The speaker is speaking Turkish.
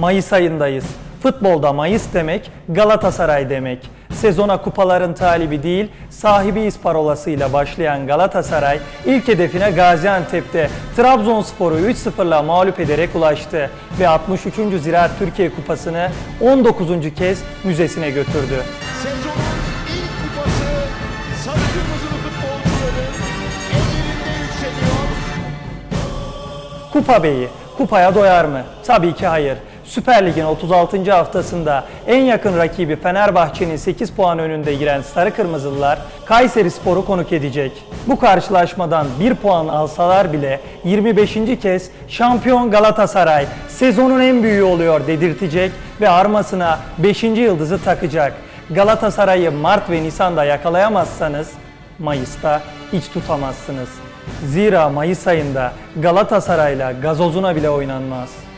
Mayıs ayındayız. Futbolda Mayıs demek Galatasaray demek. Sezona kupaların talibi değil, sahibiyiz parolasıyla başlayan Galatasaray ilk hedefine Gaziantep'te Trabzonspor'u 3-0'la mağlup ederek ulaştı ve 63. Ziraat Türkiye Kupası'nı 19. kez müzesine götürdü. Sezonun ilk kupası sarı kırmızılı futbolcuların ellerinde yükseliyor. Kupa Bey'i kupaya doyar mı? Tabii ki hayır. Süper Lig'in 36. haftasında en yakın rakibi Fenerbahçe'nin 8 puan önünde giren Sarı Kırmızılılar Kayseri Spor'u konuk edecek. Bu karşılaşmadan 1 puan alsalar bile 25. kez şampiyon Galatasaray sezonun en büyüğü oluyor dedirtecek ve armasına 5. yıldızı takacak. Galatasaray'ı Mart ve Nisan'da yakalayamazsanız Mayıs'ta hiç tutamazsınız. Zira Mayıs ayında Galatasaray'la gazozuna bile oynanmaz.